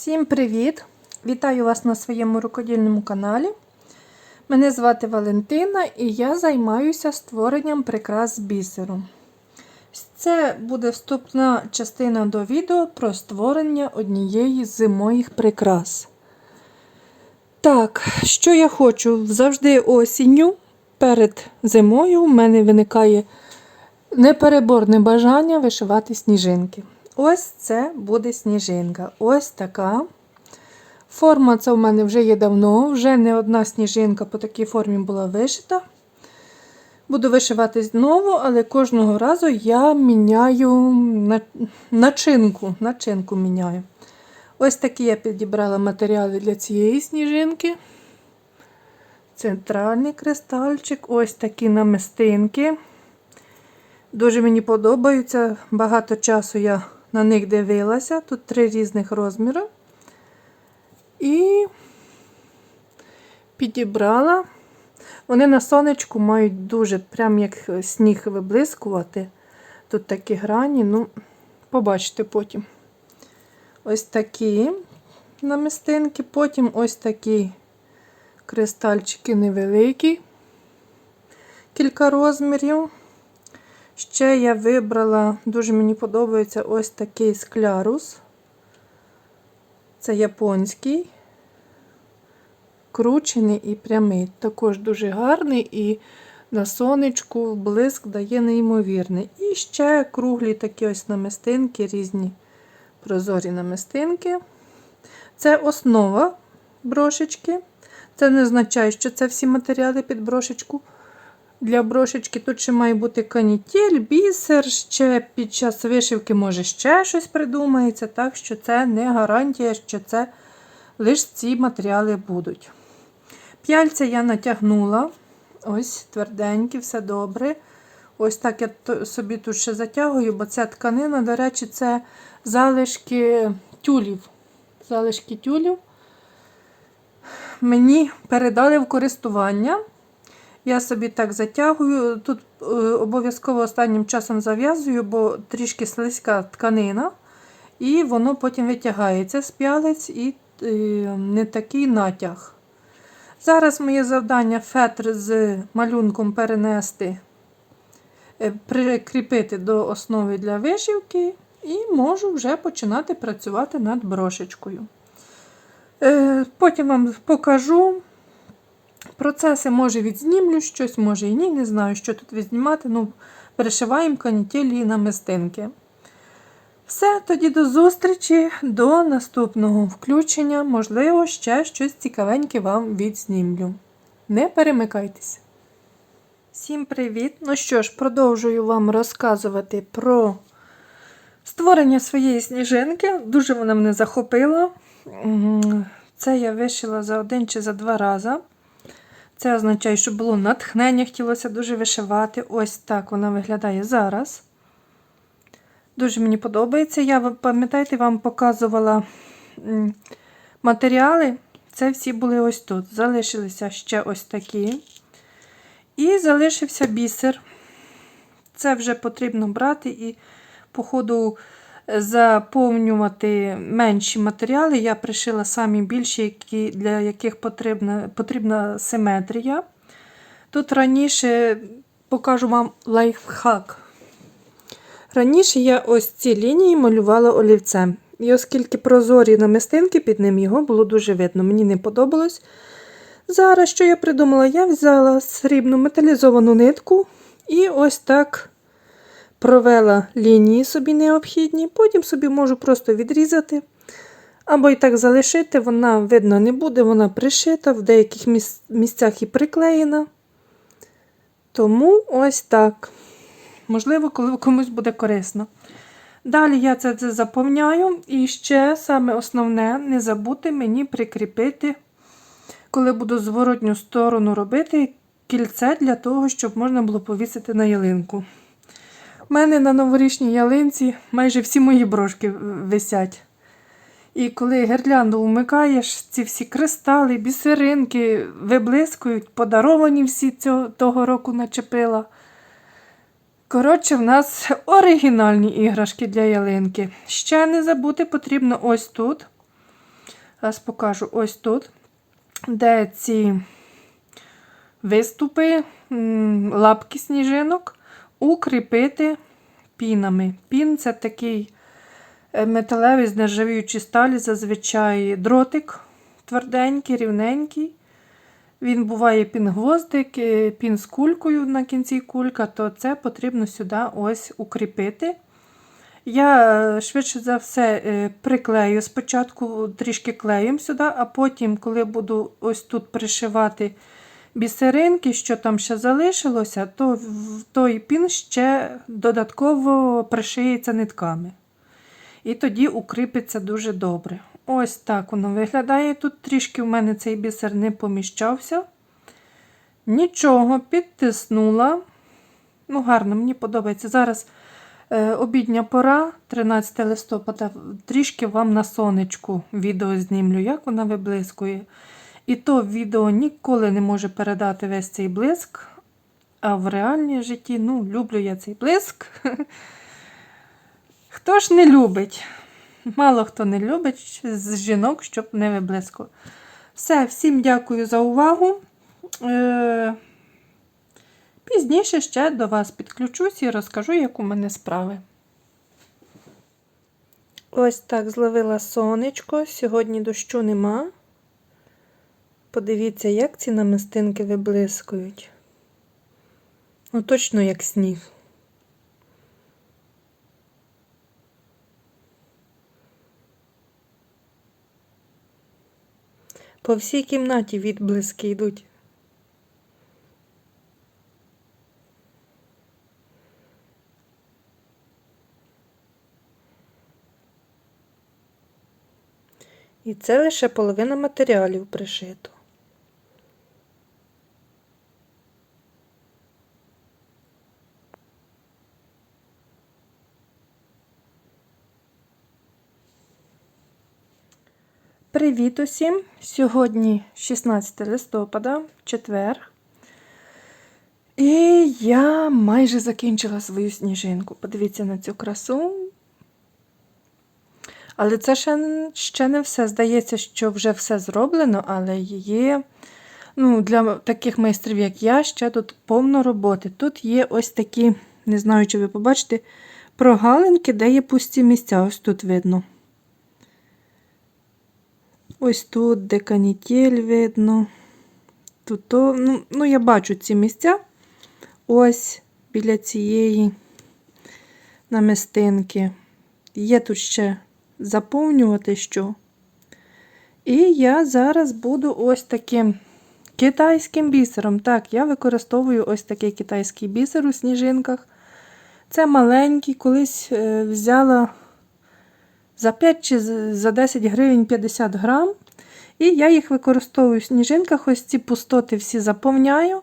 Всім привіт! Вітаю вас на своєму рукодільному каналі. Мене звати Валентина і я займаюся створенням прикрас з бісеру. Це буде вступна частина до відео про створення однієї з моїх прикрас. Так, що я хочу? Завжди осінню перед зимою в мене виникає непереборне бажання вишивати сніжинки. Ось це буде сніжинка. Ось така. Форма це в мене вже є давно, вже не одна сніжинка по такій формі була вишита. Буду вишивати знову, але кожного разу я міняю начинку. начинку міняю. Ось такі я підібрала матеріали для цієї сніжинки. Центральний кристальчик, ось такі намистинки. Дуже мені подобаються. Багато часу я на них дивилася. Тут три різних розміри. І підібрала. Вони на сонечку мають дуже, прям як сніг виблискувати. Тут такі грані, ну, побачите потім. Ось такі намистинки, потім ось такі кристальчики невеликі, кілька розмірів. Ще я вибрала, дуже мені подобається ось такий склярус. Це японський, кручений і прямий. Також дуже гарний і на сонечку блиск дає неймовірний. І ще круглі такі ось намистинки, різні прозорі намистинки. Це основа брошечки. Це не означає, що це всі матеріали під брошечку. Для брошечки тут ще має бути канітель, бісер, ще під час вишивки, може, ще щось придумається, так що це не гарантія, що це лише ці матеріали будуть. П'яльця я натягнула, ось тверденькі, все добре. Ось так я собі тут ще затягую, бо ця тканина, до речі, це залишки тюлів. Залишки тюлів мені передали в користування. Я собі так затягую. Тут е, обов'язково останнім часом зав'язую, бо трішки слизька тканина, і воно потім витягається з п'ялець і е, не такий натяг. Зараз моє завдання фетр з малюнком перенести, е, прикріпити до основи для вишивки, і можу вже починати працювати над брошечкою. Потім вам покажу. Процеси може відзнімлю щось, може і ні, не знаю, що тут відзнімати. Ну, перешиваємо канітелі і намистинки. Все, тоді до зустрічі, до наступного включення. Можливо, ще щось цікавеньке вам відзнімлю. Не перемикайтеся. Всім привіт! Ну що ж, продовжую вам розказувати про створення своєї сніжинки. Дуже вона мене захопила. Це я вишила за один чи за два рази. Це означає, що було натхнення, хотілося дуже вишивати. Ось так вона виглядає зараз. Дуже мені подобається. Я, пам'ятаєте, вам показувала матеріали. Це всі були ось тут. Залишилися ще ось такі. І залишився бісер. Це вже потрібно брати і, по ходу, заповнювати менші матеріали. Я пришила самі більші, які, для яких потрібна, потрібна симетрія. Тут раніше покажу вам лайфхак. Раніше я ось ці лінії малювала олівцем. І оскільки прозорі намистинки під ним його було дуже видно, мені не подобалось. Зараз, що я придумала, я взяла срібну металізовану нитку і ось так провела лінії собі необхідні, потім собі можу просто відрізати. Або і так залишити, вона, видно, не буде, вона пришита, в деяких місцях і приклеєна. Тому ось так. Можливо, коли комусь буде корисно. Далі я це заповняю. І ще саме основне, не забути мені прикріпити, коли буду зворотню сторону робити, кільце для того, щоб можна було повісити на ялинку. У мене на новорічній ялинці майже всі мої брошки висять. І коли гірлянду вмикаєш, ці всі кристали, бісеринки виблискують, подаровані всі цього, того року начепила. Коротше, в нас оригінальні іграшки для ялинки. Ще не забути потрібно ось тут Зараз покажу ось тут, де ці виступи, лапки сніжинок, укріпити пінами. Пін це такий е, металевий з нержавіючої сталі, зазвичай дротик тверденький, рівненький. Він буває пін-гвоздик, е, пін з кулькою на кінці кулька, то це потрібно сюди ось укріпити. Я е, швидше за все приклею спочатку трішки клеєм сюди, а потім, коли буду ось тут пришивати бісеринки, що там ще залишилося, то той пін ще додатково пришиється нитками. І тоді укріпиться дуже добре. Ось так воно виглядає. Тут трішки в мене цей бісер не поміщався. Нічого, підтиснула. Ну, гарно, мені подобається. Зараз е, обідня пора, 13 листопада, трішки вам на сонечку відео знімлю, як вона виблискує. І то відео ніколи не може передати весь цей блиск. А в реальній житті, ну, люблю я цей блиск. Хто ж не любить? Мало хто не любить з жінок, щоб не виблиску. Все, всім дякую за увагу. Е, Пізніше ще до вас підключусь і розкажу, як у мене справи. Ось так зловила сонечко. Сьогодні дощу нема. Подивіться, як ці намистинки виблискують. Ну, точно як сніг. По всій кімнаті відблиски йдуть. І це лише половина матеріалів пришито. Привіт усім! Сьогодні 16 листопада, четвер. І я майже закінчила свою сніжинку. Подивіться на цю красу. Але це ще, ще не все. Здається, що вже все зроблено, але є. Ну, Для таких майстрів, як я, ще тут повно роботи. Тут є ось такі, не знаю, чи ви побачите, прогалинки, де є пусті місця. Ось тут видно. Ось тут де канітель видно. Тут то, ну, ну, я бачу ці місця. Ось біля цієї намистинки. Є тут ще заповнювати що. І я зараз буду ось таким китайським бісером. Так, я використовую ось такий китайський бісер у сніжинках. Це маленький, колись е, взяла за 5 чи за 10 гривень 50 грам. І я їх використовую в сніжинках, ось ці пустоти всі заповняю.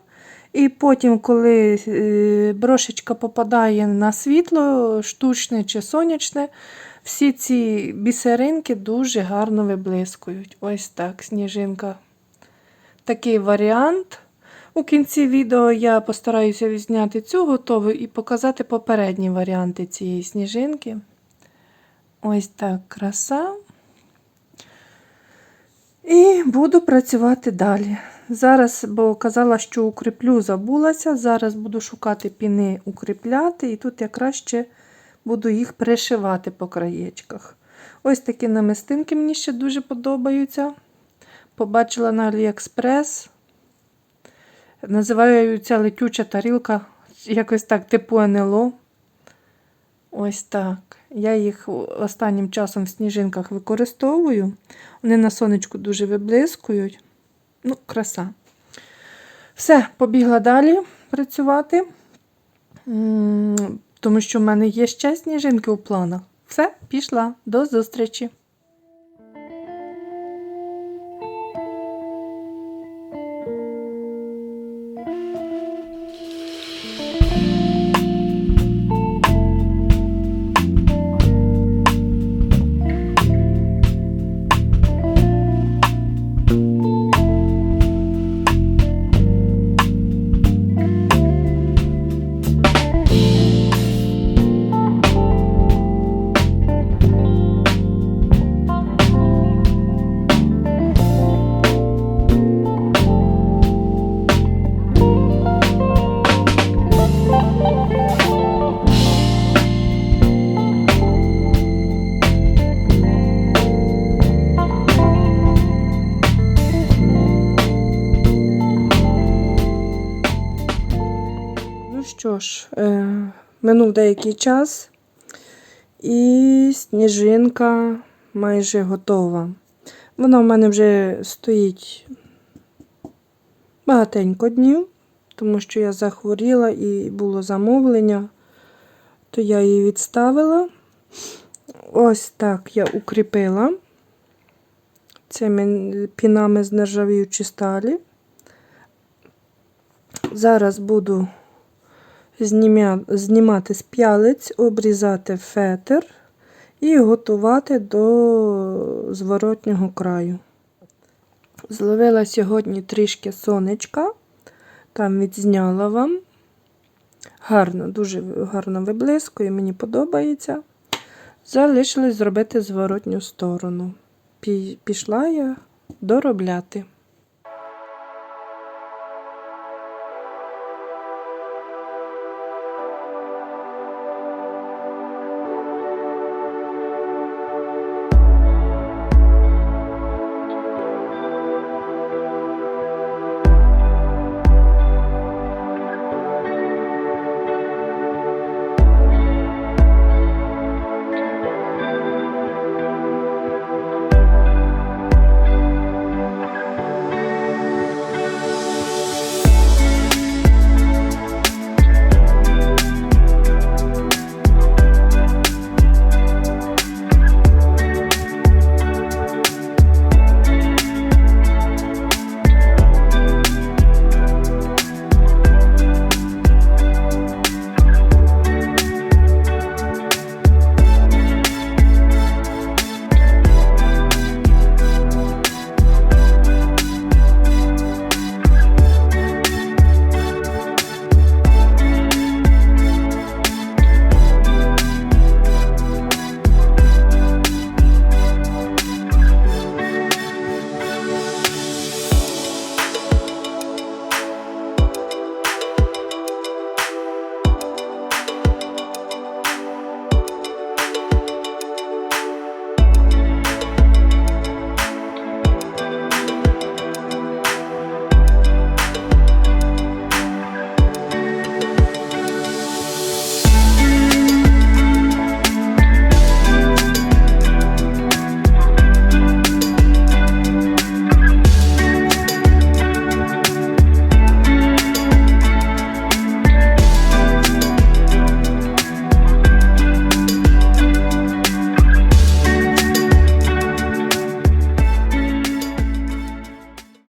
І потім, коли е, брошечка попадає на світло, штучне чи сонячне, всі ці бісеринки дуже гарно виблискують. Ось так, сніжинка. Такий варіант. У кінці відео я постараюся відзняти цю готову і показати попередні варіанти цієї сніжинки. Ось так краса. І буду працювати далі. Зараз, бо казала, що укріплю, забулася. Зараз буду шукати піни укріпляти, і тут якраз ще буду їх пришивати по краєчках. Ось такі намистинки мені ще дуже подобаються. Побачила на Aliexpress. Називаються летюча тарілка, якось так, типу НЛО. Ось так. Я їх останнім часом в сніжинках використовую. Вони на сонечку дуже виблискують. Ну, краса. Все, побігла далі працювати, тому що в мене є ще сніжинки у планах. Все, пішла. До зустрічі! Ж, е, минув деякий час, і сніжинка майже готова. Вона в мене вже стоїть багатенько днів, тому що я захворіла і було замовлення, то я її відставила. Ось так я укріпила цими пінами з нержавіючої сталі. Зараз буду. Знімати з п'ялиць, обрізати фетр і готувати до зворотнього краю. Зловила сьогодні трішки сонечка, там відзняла вам. Гарно, дуже гарно виблискує, мені подобається. Залишилось зробити зворотню сторону. Пішла я доробляти.